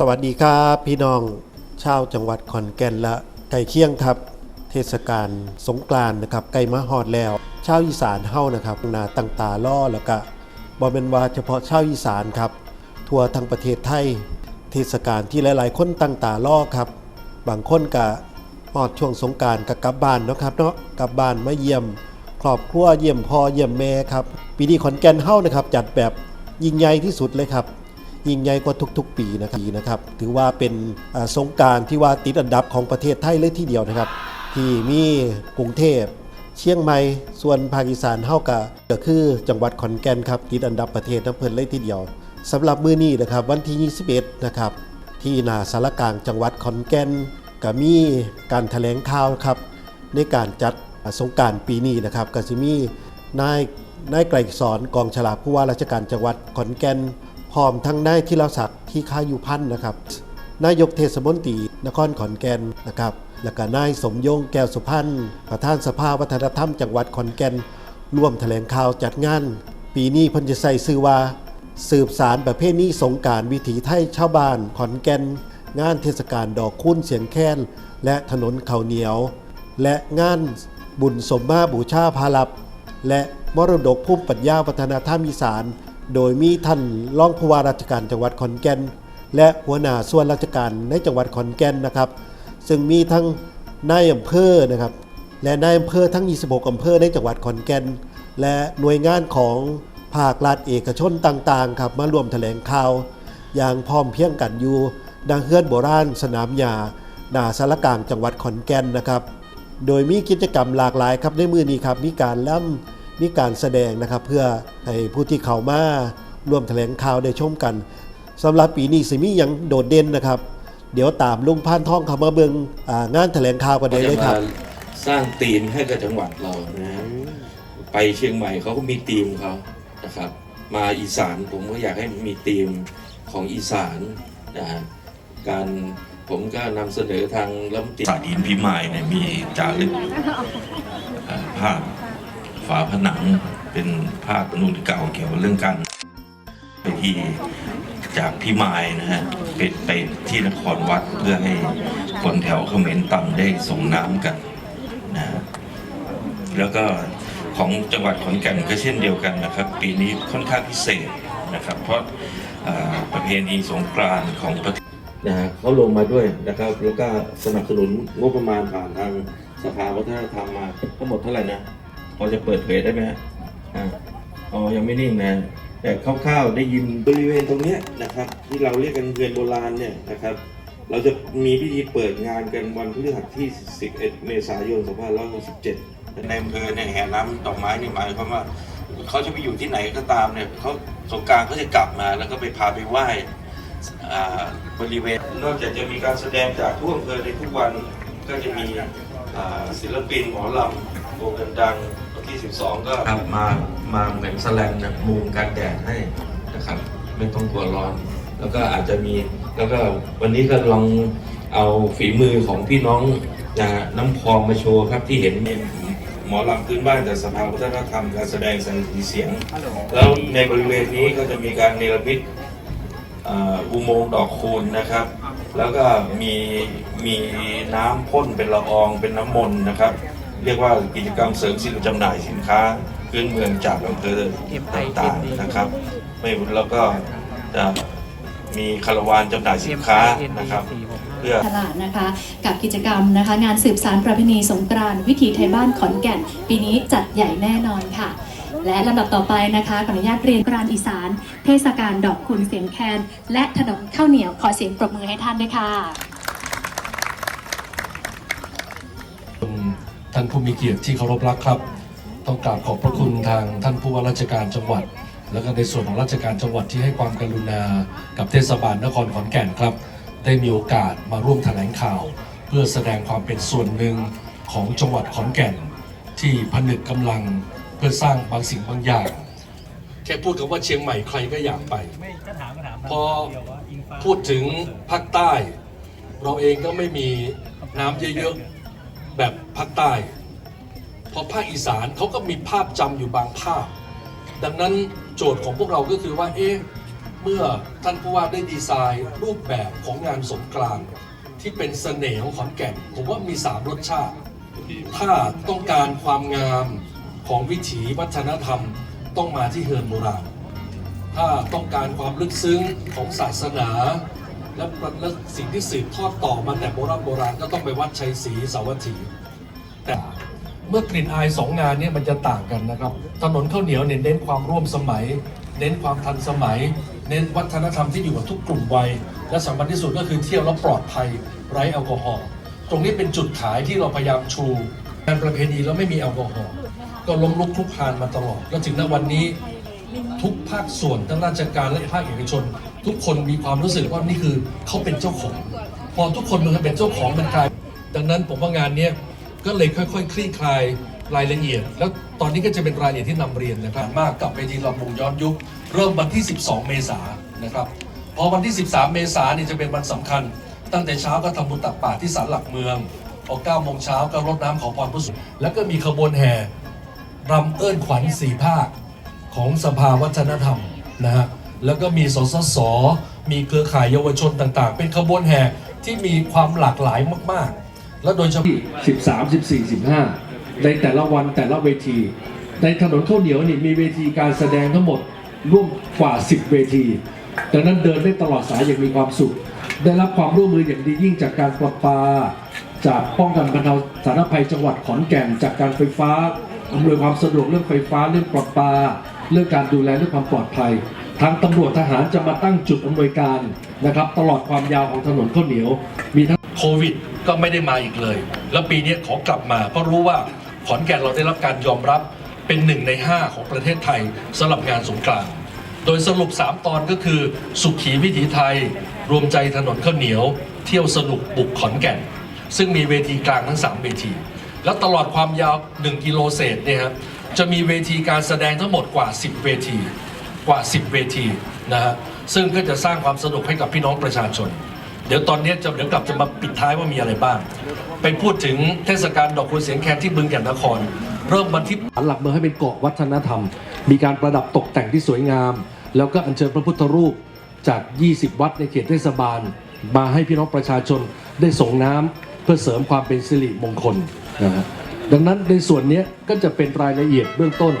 สวัสดีครับพี่น้องชาวจังหวัดขอนแก่นและไก่เคียงครับ เทศกาลสงกรานต์นะครับไก่มาฮอดแล้ว ชาวอีสานเฮานะครับนาตั้งตาล่อแล้วก็บ่เป็นว่าเฉพาะชาวอีสานครับ ทั่วทั้งประเทศไทย เทศกาลที่หลาย ๆ คนตั้งตาล่อครับ บางคนก็ฮอดช่วงสงกรารก็กลับบ้านนะครับเนาะกลับบ้านมาเยี่ยม ครอบครัวเยี่ยมพ่อเยี่ยมแม่ครับปีนี้ขอนแก่นเฮานะครับจัดแบบยิ่งใหญ่ที่สุดเลยครับ ยิ่งใหญ่กว่าทุกๆ ปีนะครับนะครับ ถือว่าเป็นสงการที่ว่าติดอันดับของประเทศไทยเลยทีเดียวนะครับ ที่มีกรุงเทพเชียงใหม่ส่วนภาคอีสานเฮากะก็คือจังหวัดขอนแก่นครับติดอันดับประเทศน้ำเพิ่นเลยทีเดียวสำหรับมื้อนี้นะครับวันที่ 21 นะครับ ที่หนาสารกลางจังหวัดขอนแก่นก็มีการแถลงข่าวครับ ในการจัดสงการปีนี้นะครับก็จะมีนายนายไกรสอนกองฉลากผู้ว่าราชการจังหวัดขอนแก่น ร้อมทั้งนายธีราศักดิ์ที่ค้าอยู่พันธ์นะครับ นายกเทศมนตรีนครขอนแก่นนะครับ แล้วก็นายสมยงแก้วสุพรรณประธานสภาวัฒนธรรมจังหวัดขอนแก่นร่วมแถลงข่าวจัดงาน ปีนี้พิ่นจะใส่ชื่อว่า สืบสารประเพณีสงการวิถีไทยชาวบ้านขอนแก่นงานเทศกาลดอกคุ้นเสียงแค้นและถนนข้าวเหนียว และงานบุญสมมาบูชาพาลับ และมรดกภูมิปัญญาวัฒนธรรมอีสาน โดยมีท่านรองผู้ว่าราชการจังหวัดขอนแก่น และหัวหน้าส่วนราชการในจังหวัดขอนแก่นนะครับ ซึ่งมีทั้งนายอำเภอนะครับ และนายอำเภอทั้ง 26 อำเภอในจังหวัดขอนแก่น และหน่วยงานของภาครัฐเอกชนต่างๆครับมาร่วมแถลงข่าว อย่างพร้อมเพรียงกันอยู่ดังเฮือนโบราณสนามหญ้าหนาสารกลางจังหวัดขอนแก่นนะครับ โดยมีกิจกรรมหลากหลายครับในมือนี้ครับมีการล่ำ มีการแสดงนะครับเพื่อให้ผู้ที่เข้ามาร่วมแถลงข่าวได้ชมกันสำหรับปีนี้สิมีอย่างโดดเด่นนะครับ เดี๋ยวตามลุงพานท่องเขามาเบิงอ่างานแถลงข่าวกันได้เลยครับจะมาสร้างธีมให้กับจังหวัดเรานะฮะไปเชียงใหม่เขาก็มีธีมเขานะครับ มาอีสานผมก็อยากให้มีธีมของอีสานนะฮะการผมก็นำเสนอทางลำตีสาดินพิมายเนี่ยมีจารึกเอ่อภาพ ฝาผนังเป็นภาพนูนเก่าเกี่ยวกับเรื่องการไปที่จากพิมายนะฮะไปไปที่นครวัดเพื่อให้คนแถวเขมรต่ำได้ส่งน้ำกันนะฮะแล้วก็ของจังหวัดขอนแก่นก็เช่นเดียวกันนะครับ ปีนี้ค่อนข้างพิเศษนะครับ เพราะประเพณีสงกรานต์ของประเทศนะฮะเขาลงมาด้วยนะครับ แล้วก็สนับสนุนงบประมาณผ่านทางสภาวัฒนธรรมมาทั้งหมดเท่าไหร่นะ พอจะเปิดเผยได้ไหมฮะอ๋อยังไม่นิ่งนะ แต่คร่าวๆได้ยินบริเวณตรงเนี้ยนะครับ ที่เราเรียกกันเรือนโบราณเนี่ยนะครับ เราจะมีพิธีเปิดงานกันวันพฤหัสที่ 11 เมษายน 2567ในอำเภอเนี่ยแห่น้ำดอกไม้นี่หมายความว่าเขาจะไปอยู่ที่ไหนก็ตามเนี่ยเขาสงการเขาจะกลับมาแล้วก็ไปพาไปไหว้บริเวณ นอกจากจะมีการแสดงจากทั่วอำเภอในทุกวันก็จะมีศิลปินหมอลำวงดัง ๆวันที่12ก็มามาเหมือนแสแลนนะมุงกันแดดให้นะครับ ไม่ต้องกลัวร้อน แล้วก็อาจจะมีแล้วก็วันนี้ก็ลองเอาฝีมือของพี่น้องนะฮะน้ำพองมาโชว์ครับที่เห็นเนี่ยหมอลำพื้นบ้านจากสภาวัฒนธรรมการแสดงสันติเสียง แล้วในบริเวณนี้ก็จะมีการเนรมิตอ่าอุโมงค์ดอกคูณนะครับ แล้วก็มีมีน้ำพ่นเป็นละอองเป็นน้ำมนต์นะครับ เรียกว่ากิจกรรมเสริมสินจำหน่ายสินค้าพื้นเมืองจากอำเภอต่างๆนะครับ ไม่แล้วก็จะมีคาราวานจำหน่ายสินค้านะครับเพื่อตลาดนะคะ กับกิจกรรมนะคะ งานสืบสารประเพณีสงกรานต์วิถีไทยบ้านขอนแก่น ปีนี้จัดใหญ่แน่นอนค่ะและลำดับต่อไปนะคะขออนุญาตเรียนกรานต์อีสาน เทศกาลดอกคุณเสียงแคน และถนนข้าวเหนียวขอเสียงปรบมือให้ท่านด้วยค่ะ ท่านผู้มีเกียรติที่เคารพรักครับ ต้องกราบขอบพระคุณทางท่านผู้ว่าราชการจังหวัด แล้วก็ในส่วนของราชการจังหวัดที่ให้ความกรุณา กับเทศบาลนครขอนแก่นครับ ได้มีโอกาสมาร่วมแถลงข่าว เพื่อแสดงความเป็นส่วนหนึ่งของจังหวัดขอนแก่น ที่ผนึกกำลังเพื่อสร้างบางสิ่งบางอย่าง แค่พูดคำว่าเชียงใหม่ใครก็อยากไปพอพูดถึงภาคใต้ เราเองก็ไม่มีน้ำเยอะๆ แบบภาคใต้พอภาคอีสานเขาก็มีภาพจำอยู่บางภาพ ดังนั้นโจทย์ของพวกเราก็คือว่าเอ๊ะเมื่อท่านผู้ว่าได้ดีไซน์รูปแบบของงานสงกรานต์ที่เป็นเสน่ห์ของขอนแก่นผมว่ามี 3 รสชาติ ถ้าต้องการความงามของวิถีวัฒนธรรมต้องมาที่เฮือนโบราณ ถ้าต้องการความลึกซึ้งของศาสนา และและสิ่งที่สืบทอดต่อมาแต่โบราณโบราณก็ต้องไปวัดชัยศรีสาวัตถี แต่เมื่อกลิ่นอายสองงานเนี่ยมันจะต่างกันนะครับ ถนนข้าวเหนียวเน้นความร่วมสมัย เน้นความทันสมัย เน้นวัฒนธรรมที่อยู่กับทุกกลุ่มวัย และสำคัญที่สุดก็คือเที่ยวแล้วปลอดภัยไร้แอลกอฮอล์ตรงนี้เป็นจุดขายที่เราพยายามชูงานประเพณีแล้วไม่มีแอลกอฮอล์ก็ล้มลุกคลุกคลานมาตลอดแล้วถึงณวันนี้ ทุกภาคส่วนทั้งราชการและภาคเอกชน ทุกคนมีความรู้สึกว่านี่คือเขาเป็นเจ้าของ พอทุกคนมันเป็นเจ้าของมันกลายดังนั้นผมว่างานนี้ก็เลยค่อย ๆ คลี่คลายรายละเอียด แล้วตอนนี้ก็จะเป็นรายละเอียดที่นำเรียนนะครับมากกับเวทีลำวงย้อนยุค เริ่มวันที่ 12 เมษายนนะครับพอวันที่ 13 เมษายนนี่จะเป็นวันสำคัญ ตั้งแต่เช้าก็ทำบุญตักบาตรที่ศาลหลักเมืองพอ9โมงเช้าก็รดน้ำขอพรผู้สูงแล้วก็มีขบวนแห่รำเอิ้นขวัญสี่ภาค ของสภาวัฒนธรรมนะฮะแล้วก็มีสสส มีเครือข่ายเยาวชนต่างๆ เป็นขบวนแห่ที่มีความหลากหลายมากๆ และโดยเฉพาะ13 14 15 ในแต่ละวันแต่ละเวที ในถนนข้าวเหนียวนี่มีเวทีการแสดงทั้งหมดร่วมกว่า 10 เวทีดังนั้นเดินได้ตลอดสายอย่างมีความสุข ได้รับความร่วมมืออย่างดียิ่งจากการประปา จากป้องกันบรรเทาสาธารณภัยจังหวัดขอนแก่น จากการไฟฟ้าอำนวยความสะดวกเรื่องไฟฟ้าเรื่องประปา เรื่องการดูแลเรื่องความปลอดภัย ทางตำรวจทหารจะมาตั้งจุดอำนวยการนะครับ ตลอดความยาวของถนนข้าวเหนียว มีทั้งโควิดก็ไม่ได้มาอีกเลย แล้วปีนี้ขอกลับมา เพราะรู้ว่าขอนแก่นเราได้รับการยอมรับเป็นหนึ่งใน 5 ของประเทศไทยสำหรับงานสงกรานต์โดยสรุป 3 ตอนก็คือ สุขีวิถีไทย รวมใจถนนข้าวเหนียว เที่ยวสนุกบุกขอนแก่น ซึ่งมีเวทีกลางทั้ง 3 เวที แล้วตลอดความยาว 1 กิโลเศษเนี่ยครับ จะมีเวทีการแสดงทั้งหมดกว่า 10 เวทีกว่า 10 เวทีนะฮะซึ่งก็จะสร้างความสนุกให้กับพี่น้องประชาชน เดี๋ยวตอนนี้จะเดี๋ยวกลับจะมาปิดท้ายว่ามีอะไรบ้าง ไปพูดถึงเทศกาลดอกคูณเสียงแคนที่บึงแก่นนคร เริ่มวันที่หลักเมืองให้เป็นเกาะวัฒนธรรม มีการประดับตกแต่งที่สวยงาม แล้วก็อัญเชิญพระพุทธรูปจาก 20 วัดในเขตเทศบาล มาให้พี่น้องประชาชนได้ส่งน้ำเพื่อเสริมความเป็นสิริมงคลนะฮะ ดังนั้นในส่วนนี้ก็จะเป็นรายละเอียดเบื้องต้น